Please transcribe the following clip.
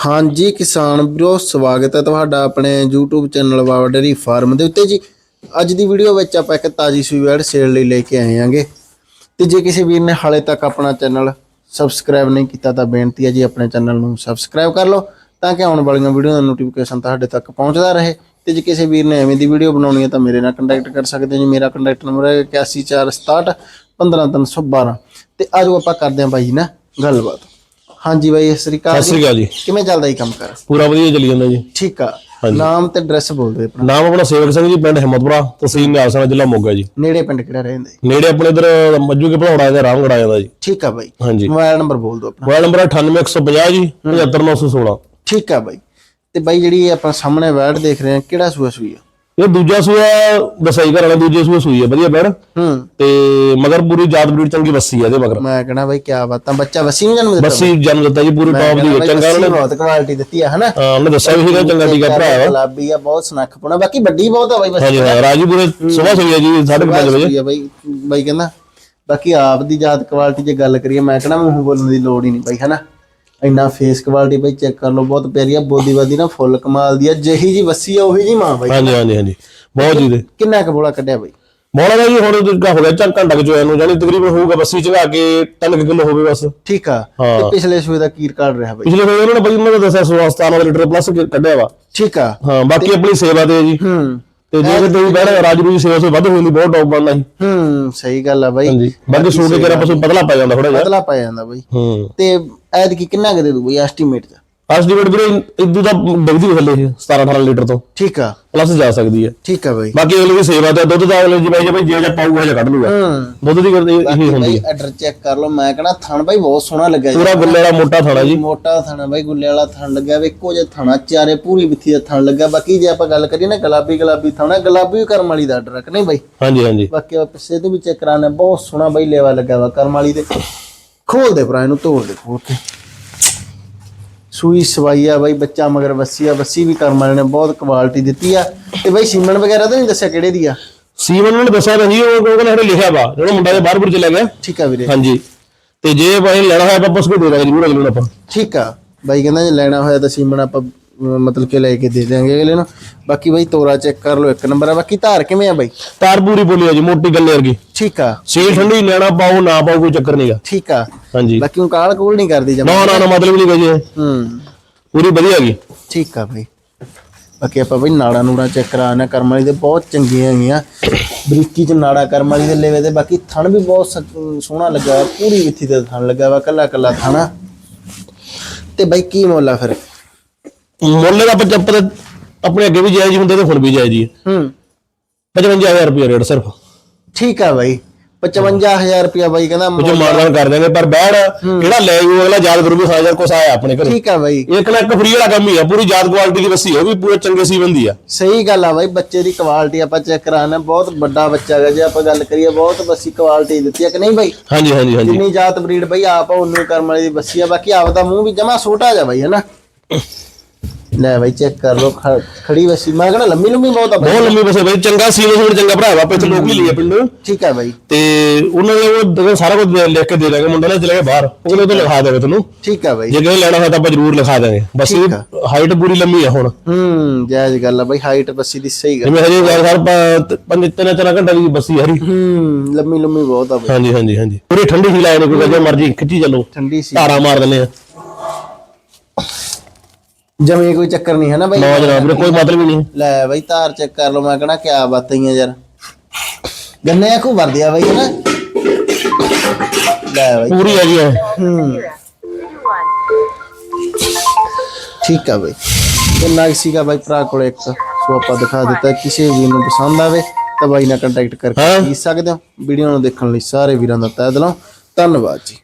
ਹਾਂਜੀ, ਕਿਸਾਨ ਵੀਰੋ, ਸਵਾਗਤ ਹੈ ਤੁਹਾਡਾ ਆਪਣੇ YouTube channel Baba dairy farm ਦੇ ਉੱਤੇ ਜੀ। ਅੱਜ ਦੀ ਵੀਡੀਓ ਵਿੱਚ ਆਪਾਂ ਇੱਕ ਤਾਜੀ ਸੂਈ ਵੈੜ ਸੇਲ ਲਈ ਲੈ ਕੇ ਆਏ ਆਂਗੇ ਤੇ ਜੇ ਕਿਸੇ ਵੀਰ ਨੇ ਹਾਲੇ ਤੱਕ ਆਪਣਾ ਚੈਨਲ ਸਬਸਕ੍ਰਾਈਬ ਨਹੀਂ ਕੀਤਾ, ਤਾਂ ਬੇਨਤੀ ਹੈ ਜੀ ਆਪਣੇ ਚੈਨਲ ਨੂੰ ਸਬਸਕ੍ਰਾਈਬ ਕਰ ਲਓ, ਤਾਂ ਕਿ ਆਉਣ ਵਾਲੀਆਂ ਵੀਡੀਓ ਦਾ ਨੋਟੀਫਿਕੇਸ਼ਨ ਤੁਹਾਡੇ ਤੱਕ ਪਹੁੰਚਦਾ ਰਹੇ। ਤੇ ਜੇ ਕਿਸੇ ਵੀਰ ਨੇ ਐਵੇਂ ਦੀ ਵੀਡੀਓ ਬਣਾਉਣੀ ਹੈ, ਤਾਂ ਮੇਰੇ ਨਾਲ ਕੰਟੈਕਟ ਕਰ ਸਕਦੇ ਹੋ ਜੀ। ਮੇਰਾ ਕੰਟੈਕਟ ਨੰਬਰ ਹੈ 8146 15312 ਤੇ ਆਜੋ ਆਪਾਂ ਕਰਦੇ ਹਾਂ ਬਾਈ ਜੀ ਨਾਲ ਗੱਲਬਾਤ। ਹਾਂਜੀ ਬਾਈ ਸਤਿ ਸ੍ਰੀ ਅਕਾਲ ਸਤਿ ਸ੍ਰੀ ਅਕਾਲ ਜੀ। ਕਿਵੇਂ ਚੱਲਦਾ ਜੀ ਕੰਮ ਕਰ ਪੂਰਾ ਵਧੀਆ ਚੱਲੀ ਜਾਂਦਾ ਜੀ। ਠੀਕ ਆ। ਨਾਮ ਤੇ ਐਡਰੈਸ ਬੋਲ ਦਿਓ ਆਪਣਾ। ਨਾਮ ਆਪਣਾ ਸੇਵਕ ਸਿੰਘ ਜੀ ਪਿੰਡ ਹਿੰਮਤਪੁਰਾ ਤਹਿਸੀਲ ਨਿਆਲਸਣਾ ਜ਼ਿਲ੍ਹਾ ਮੋਗਾ ਜੀ। ਨੇੜੇ ਪਿੰਡ ਕਿਹੜਾ ਰਹਿੰਦੇ ਨੇੜੇ ਆਪਣੇ ਇਧਰ ਮੱਜੂ ਕੇ ਭਲੌੜਾ ਜਾਂ ਰਾਮਗੜਾ ਜਾਂਦਾ ਜੀ। ਠੀਕ ਆ ਬਾਈ। ਹਾਂਜੀ। ਮੋਬਾਈਲ ਨੰਬਰ ਬੋਲ ਦਿਓ ਆਪਣਾ। ਮੋਬਾਈਲ ਨੰਬਰ 98150 ਜੀ 75916 ਠੀਕ ਆ ਬਾਈ। ਤੇ ਬਾਈ ਜਿਹੜੀ ਆਪਾਂ ਸਾਹਮਣੇ ਵੈਟ ਦੇਖ ਰਹੇ ਆ ਕਿਹੜਾ ਸੂਆ ਸੂਈ ਆ? ਇਹ ਦੂਜਾ ਸੂਆ ਦਸਾਈ ਘਰ ਵਾਲਾ ਦੂਜੇ ਸੂਆ ਸੂਈ ਹੈ ਵਧੀਆ ਪੈਣ ਹੂੰ। ਤੇ ਮਗਰ ਪੂਰੀ ਜਾਤ ਬਰੀਡ ਚੰਗੀ ਬੱਸੀ ਹੈ ਇਹਦੇ ਮਗਰ। ਮੈਂ ਕਹਣਾ ਬਾਈ ਕੀ ਬਾਤਾਂ ਬੱਚਾ ਵਸੀ ਨੂੰ ਜਨਮ ਦਿੱਤਾ ਬੱਸੀ ਜਨਮ ਦਿੱਤਾ ਜੀ ਪੂਰੀ ਟੌਪ ਦੀ ਹੈ। ਚੰਗਾ ਵੱਸੀ ਉਹਨੇ। ਬਹੁਤ ਕੁਆਲਿਟੀ ਦਿੱਤੀ ਆ ਹਨਾ? ਹਾਂ, ਉਹਨੇ ਦੱਸਿਆ ਵੀ ਸੀਗਾ ਚੰਗਾ ਟੀਕਾ ਭਰਾ ਵਾ ਗੁਲਾਬੀ ਆ ਬਹੁਤ ਸਨੱਖ ਪਣਾ ਬਾਕੀ ਵੱਡੀ ਬਹੁਤ ਆ ਬਾਈ ਬਸ ਹਾਂਜੀ ਹਾਂ ਰਾਜੀਪੁਰੇ ਸਵੇਰ ਸੂਈ ਹੈ ਜੀ 5:30 ਵਜੇ। ਆ ਬਾਈ ਬਾਈ ਕਹਿੰਦਾ ਬਾਕੀ ਆਪ ਦੀ ਜਾਤ ਕੁਆਲਿਟੀ ਜੇ ਗੱਲ ਕਰੀਏ ਮੈਂ ਕਹਣਾ ਮੂੰਹ ਬੋਲਣ ਦੀ ਲੋੜ ਹੀ ਨਹੀਂ ਬਾਈ ਹਨਾ? ਇੰਨਾ ਫੇਸ ਕੁਆਲਿਟੀ ਬਾਈ ਚੈੱਕ ਕਰ ਲਓ ਬਹੁਤ ਪਿਆਰੀ ਆ ਬੋਦੀ ਬਾਦੀ ਨਾ ਫੁੱਲ ਕਮਾਲ ਦੀ ਆ ਜਿਹੀ ਜੀ ਵੱਸੀ ਆ ਉਹੀ ਜੀ ਮਾਂ ਬਾਈ। ਹਾਂਜੀ ਹਾਂਜੀ ਹਾਂਜੀ। ਬਹੁਤ ਜੀ ਦੇ। ਕਿੰਨਾ ਕੁ ਬੋਲਾ ਕੱਢਿਆ ਬਾਈ? ਮੋੜਾ ਦਾ ਜੀ ਹੁਣ ਦੁੱਗਾ ਹੋ ਗਿਆ ਚੱਲ ਘੰਟਾ ਕੁ ਚੋਇਆ ਨੂੰ ਜਾਨੀ ਤਕਰੀਬਨ ਹੋਊਗਾ ਬੱਸੀ ਚਗਾ ਕੇ 3 ਕਿਲੋ ਹੋਵੇ ਬਸ। ਠੀਕ ਆ। ਤੇ ਪਿਛਲੇ ਸੂਏ ਦਾ ਕੀ ਰਿਕਾਰਡ ਰਿਹਾ ਬਾਈ? ਪਿਛਲੇ ਵੇਲੇ ਉਹਨਾਂ ਨੇ ਬਈ ਉਹਨਾਂ ਦੱਸਿਆ 16 ਲੀਟਰ ਪਲੱਸ ਕੱਢਿਆ ਵਾ। ਠੀਕ ਆ। ਹਾਂ ਬਾਕੀ ਆਪਣੀ ਸੇਵਾ ਤੇ ਹੈ ਜੀ। ਹੂੰ। ਤੇ ਜੇ ਕਿਤੇ ਵੀ ਰਾਜਰੂ ਦੀ ਸੇਵਾ ਤੋਂ ਵੱਧ ਹੋਈ ਨਹੀਂ ਬਹੁਤ ਟੌਪ ਬਣਦਾ ਸੀ। ਹੂੰ ਸਹੀ ਗੱਲ ਆ ਬਾਈ। ਹਾਂਜੀ ਬਾਕੀ ਸੂਟ ਕਿਹੜਾ ਪਸ਼ੂ ਪਤਲਾ ਪੈ ਜਾਂਦਾ ਥੋੜਾ ਜਿਹਾ। ਬਦਲਾ ਪੈ ਜਾਂਦਾ ਬਾਈ। ਹੂੰ। ਤੇ ਐਦ ਕੀ ਕਿੰਨਾ ਕੁ ਦੇ ਦੂ ਬਾਈ ਐਸਟੀਮੇਟ ਚ? ਐਸਟੀਮੇਟ ਵੀਰੇ ਇਦੋਂ ਤਾਂ ਡਿੱਗਦੀ ਥੱਲੇ 17 18 ਲੀਟਰ ਤੋਂ। ਠੀਕ ਆ। ਪਲੱਸ ਜਾ ਸਕਦੀ ਹੈ। ਠੀਕ ਆ ਬਾਈ। ਬਾਕੀ ਅਗਲੇ ਦੀ ਸੇਵਾ ਤੇ ਦੁੱਧ ਦਾ ਅਗਲੇ ਜੀ ਬਾਈ ਜੇ ਬਾਈ ਜੇ ਪਾਊਗਾ ਜਾਂ ਕੱਢ ਲੂਗਾ। ਹੂੰ। ਦੁੱਧ ਦੀ ਕਰਦੇ ਇਹੀ ਹੁੰਦੀ ਹੈ। ਆਰਡਰ ਚੈੱਕ ਕਰ ਲਓ। ਮੈਂ ਕਹਣਾ ਥਣ ਬਾਈ ਬਹੁਤ ਸੋਹਣਾ ਲੱਗਿਆ ਜੀ। ਪੂਰਾ ਗੁੱਲੇ ਵਾਲਾ ਮੋਟਾ ਥਾਣਾ ਜੀ। ਮੋਟਾ ਥਣ ਬਾਈ ਗੁੱਲੇ ਵਾਲਾ ਥਣ ਲੱਗਿਆ ਵੇ। ਇੱਕੋ ਜਿਹਾ ਥਣਾ ਚਾਰੇ ਪੂਰੀ ਵਿੱਥੀ ਦਾ ਥਣ ਲੱਗਾ ਬਾਕੀ ਜੇ ਆਪਾਂ ਗੱਲ ਕਰੀਏ ਨਾ ਗੁਲਾਬੀ ਗੁਲਾਬੀ ਥਣਾ ਗੁਲਾਬੀ ਕਰਮ ਵਾਲੀ ਦਾ ਆਰਡਰ ਰੱਖ ਨਹੀਂ ਬਾਈ? ਹਾਂਜੀ ਹਾਂਜੀ। ਬਾਕੀ ਆਪਾਂ ਪਿੱਛੇ ਤੋਂ ਵੀ ਚੈੱਕ ਕਰਾਣਾ ਬਹੁਤ ਸੋਹਣਾ ਬਾਈ ਲੇਵਾ ਲੱਗਾ ਵਾ ਕਰਮ ਵਾਲੀ ਦੇ ਖੋਲ ਦੇ ਭਰਾ ਇਹਨੂੰ ਤੋੜ ਦੇ। ਖੋਲ ਕੇ ਸੂਈ ਸਵਾਈ ਆ ਬਾਈ ਬੱਚਾ ਮਗਰ ਵੱਸੀ ਆ ਵੱਸੀ ਵੀ ਕਰਮ ਵਾਲੇ ਨੇ ਬਹੁਤ ਕੁਆਲਿਟੀ ਦਿੱਤੀ ਆ। ਤੇ ਬਾਈ ਸੀਮਨ ਵਗੈਰਾ ਤਾਂ ਨਹੀਂ ਦੱਸਿਆ ਕਿਹੜੇ ਦੀ ਆ? ਸੀਮਨ ਨੇ ਦੱਸਿਆ ਤਾਂ ਜੀ ਉਹ ਕਹਿੰਦਾ ਸਾਡੇ ਲਿਖਿਆ ਵਾ ਜਿਹੜਾ ਮੁੰਡਾ ਦੇ ਬਾਹਰ ਬੁਰ ਚਲਾ ਗਿਆ ਠੀਕ ਆ ਵੀਰੇ। ਹਾਂਜੀ। ਤੇ ਜੇ ਭਾਈ ਲੈਣਾ ਹੋਇਆ ਤਾਂ ਕੇ ਦੇ ਦਾਂਗੇ ਜਰੂਰ ਅਗਲੇ ਨੂੰ ਆਪਾਂ। ਠੀਕ ਆ। ਬਾਈ ਕਹਿੰਦਾ ਜੇ ਲੈਣਾ ਹੋਇਆ ਤਾਂ ਸੀਮਨ ਆਪਾਂ ਮਤਲਬ ਕਿ ਲੈ ਕੇ ਦੇ ਦਿਆਂਗੇ ਅਗਲੇ ਨੂੰ। ਬਾਕੀ ਬਾਈ ਤੋਰਾ ਚੈੱਕ ਕਰ ਲਓ ਇੱਕ ਨੰਬਰ ਆ। ਬਾਕੀ ਧਾਰ ਕਿਵੇਂ ਆ ਬਾਈ? ਤਾਰ ਪੂਰੀ ਬੋਲੀ ਆ ਜੀ ਮੋਟੀ ਗੱਲੇ ਵਰਗੀ। ਠੀਕ ਆ। ਸੀਲ ਠੰਡੀ ਲੈਣਾ ਪਾਓ ਨਾ ਪਾਓ ਕੋਈ ਚੱਕਰ ਨਹੀਂਗਾ ਠੀਕ ਆ। ਹਾਂਜੀ। ਬਾਕੀ ਉਹ ਕਾਲ ਕੋਲ ਨਹੀਂ ਕਰਦੀ ਜਮਾ। ਨਾ ਨਾ ਨਾ ਮਤਲਬ ਨਹੀਂ ਇਹ। ਹੂੰ। ਪੂਰੀ ਵਧੀਆ ਹੈਗੀ। ਠੀਕ ਆ ਬਾਈ। ਬਾਕੀ ਆਪਾਂ ਬਈ ਨਾੜਾ ਨੂੜਾ ਚੈੱਕ ਕਰਾਣਾ ਕਰਮ ਵਾਲੀ ਦੇ ਬਹੁਤ ਚੰਗੀਆਂ ਹੈਗੀਆਂ। ਬਰੀਕੀ ਚ ਨਾੜਾ ਕਰਮ ਵਾਲੀ ਦੇ ਲੈਵੇ ਤੇ ਬਾਕੀ ਥਣ ਵੀ ਬਹੁਤ ਸੋਹਣਾ ਲੱਗਾ ਪੂਰੀ ਵਿੱਥੀ ਤੇ ਥਣ ਲੱਗਾ ਵਾ ਕੱਲਾ ਕੱਲਾ ਥਣਾ। ਤੇ ਬਾਈ ਕੀ ਮੁੱਲ ਫਿਰ? ਮੁੱਲ ਦਾ ਪਚੱਪਰ ਆਪਣੇ ਅੱਗੇ ਵੀ ਜਾਇਜ਼ ਹੀ ਹੁੰਦੇ ਤੇ ਹੁਣ ਵੀ ਜਾਇਜ਼ ਹੀ ਹੈ। ਹੂੰ 55000 ਰੁਪਏ ਰੇਟ ਸਿਰਫ। ਠੀਕ ਆ ਬਾਈ। 55000 ਰੁਪਿਆ ਬਾਈ ਕਹਿੰਦਾ ਮੁੱਲ- ਮਾਰਦਾਨ ਕਰ ਦਾਂਗੇ ਪਰ ਬੈੜ ਜਿਹੜਾ ਲੈ ਜੂ ਅਗਲਾ ਯਾਦ ਕਰੂ ਵੀ ਹਾਂ ਯਾਰ ਕੁਛ ਆਇਆ ਆਪਣੇ ਘਰੇ। ਠੀਕ ਆ ਬਾਈ। ਇੱਕ ਨਾ ਇੱਕ ਫਰੀ ਵਾਲਾ ਕੰਮ ਹੀ ਆ ਪੂਰੀ ਯਾਦ ਕੁਆਲਿਟੀ ਦੀ ਬੱਸੀ ਉਹ ਵੀ ਪੂਰੇ ਚੰਗੇ ਸੀ ਬੰਦੀ ਆ। ਸਹੀ ਗੱਲ ਆ ਬਾਈ ਬੱਚੇ ਦੀ ਕੁਆਲਿਟੀ ਆਪਾਂ ਚੈੱਕ ਕਰਾਣਾ ਬਹੁਤ ਵੱਡਾ ਬੱਚਾ ਹੈਗਾ ਜੇ ਆਪਾਂ ਗੱਲ ਕਰੀਏ ਬਹੁਤ ਬੱਸੀ ਕੁਆਲਿਟੀ ਦਿੱਤੀ ਆ ਕਿ ਨਹੀਂ ਬਾਈ? ਹਾਂਜੀ ਹਾਂਜੀ ਹਾਂਜੀ। ਜਿੰਨੀ ਜਾਤ ਬਰੀਡ ਬਈ ਆਪ ਉਹਨੂੰ ਕਰਮ ਵਾਲੀ ਦੀ ਬੱਸੀ ਆ ਬਾਕੀ ਆਪ ਦਾ ਮੂੰਹ ਵੀ ਜਮਾ ਛੋਟਾ ਜਾ ਬਾਈ ਹਨਾ ਲੈ ਬਾਈ ਚੈੱਕ ਕਰ ਲੋ ਖੜੀ ਬੱਸੀ ਮੈਂ ਕਹਿੰਦਾ ਲੰਮੀ ਲੰਮੀ ਬਹੁਤ ਆ ਬਾਈ। ਬਹੁਤ ਲੰਮੀ ਬੱਸੇ ਬਈ ਚੰਗਾ ਸੀ ਉਹ ਚੰਗਾ ਭਰਾ ਵਾ ਪਿੱਛੇ ਲੋਕ ਹੀ ਲਈ ਆ ਪਿੰਡ। ਠੀਕ ਆ ਬਾਈ। ਤੇ ਉਹਨਾਂ ਨੇ ਉਹ ਸਾਰਾ ਕੁਝ ਲਿਖ ਕੇ ਦੇ ਦਾਂਗੇ ਮੁੰਡਾ ਨੇ ਚਲੇ ਗਿਆ ਬਾਹਰ। ਉਹ ਕਹਿੰਦੇ ਉਹ ਲਿਖਾ ਦੇਵੇ ਤੁਹਾਨੂੰ ਠੀਕ ਆ ਬਾਈ। ਜੇ ਕਿਸੇ ਲੈਣਾ ਹੋਇਆ ਤਾਂ ਆਪਾਂ ਜ਼ਰੂਰ ਲਿਖਾ ਦਾਂਗੇ ਬਸ ਆ। ਹਾਈਟ ਪੂਰੀ ਲੰਮੀ ਆ ਹੁਣ। ਹੂੰ ਜਾਇਜ਼ ਗੱਲ ਆ ਬਾਈ ਹਾਈਟ ਬੱਸੀ ਦੀ ਸਹੀ ਗੱਲ ਜਿਵੇਂ ਹਜੇ ਯਾਰ ਸਰ ਪੰਜ ਤਿੰਨ ਚਾਰ ਘੰਟੇ ਦੀ ਬੱਸੀ ਹਰੀ। ਹੂੰ ਲੰਮੀ ਲੰਮੀ ਬਹੁਤ ਆ ਬਾਈ। ਹਾਂਜੀ ਹਾਂਜੀ ਹਾਂਜੀ। ਪੂਰੀ ਠੰਡੀ ਸੀ ਲਾਏ ਨੇ ਕੋਈ ਜੇ ਮਰਜ਼ੀ ਖਿੱਚੀ ਚੱਲੋ। ਠੰਡੀ ਸੀ। ਧਾਰਾ ਮਾਰ ਦਿੰਦੇ ਆ। ਜਮੇ ਕੋਈ ਚੱਕਰ ਨਹੀਂ ਹੈ ਨਾ ਬਾਈ? ਨਾ ਜਨਾਬ ਵੀਰੇ ਕੋਈ ਮਤਲਬ ਹੀ ਨਹੀਂ। ਲੈ ਬਾਈ ਧਾਰ ਚੈੱਕ ਕਰ ਲਓ ਮੈਂ ਕਹਣਾ ਕਿਆ ਬਾਤਾਂ ਹੀ ਆ ਯਾਰ। ਗੰਨੇ ਕੋ ਵਰਦਿਆ ਬਾਈ ਹਨਾ ਲੈ ਬਾਈ। ਪੂਰੀ ਹੈਗੀ ਆ ਹੂੰ। ਠੀਕ ਆ ਬਾਈ। ਇੰਨਾ ਕੁ ਸੀਗਾ ਬਾਈ ਭਰਾ ਕੋਲ ਇੱਕ ਸੋ ਆਪਾਂ ਦਿਖਾ ਦਿੱਤਾ ਕਿਸੇ ਵੀ ਨੂੰ ਪਸੰਦ ਆਵੇ ਤਾਂ ਬਾਈ ਨਾਲ ਕੰਟੈਕਟ ਕਰਕੇ ਹਾਂ। ਖਰੀਦ ਸਕਦੇ ਹੋ। ਵੀਡੀਓ ਨੂੰ ਦੇਖਣ ਲਈ ਸਾਰੇ ਵੀਰਾਂ ਦਾ ਤਹਿ ਦਿਲੋਂ। ਧੰਨਵਾਦ ਜੀ।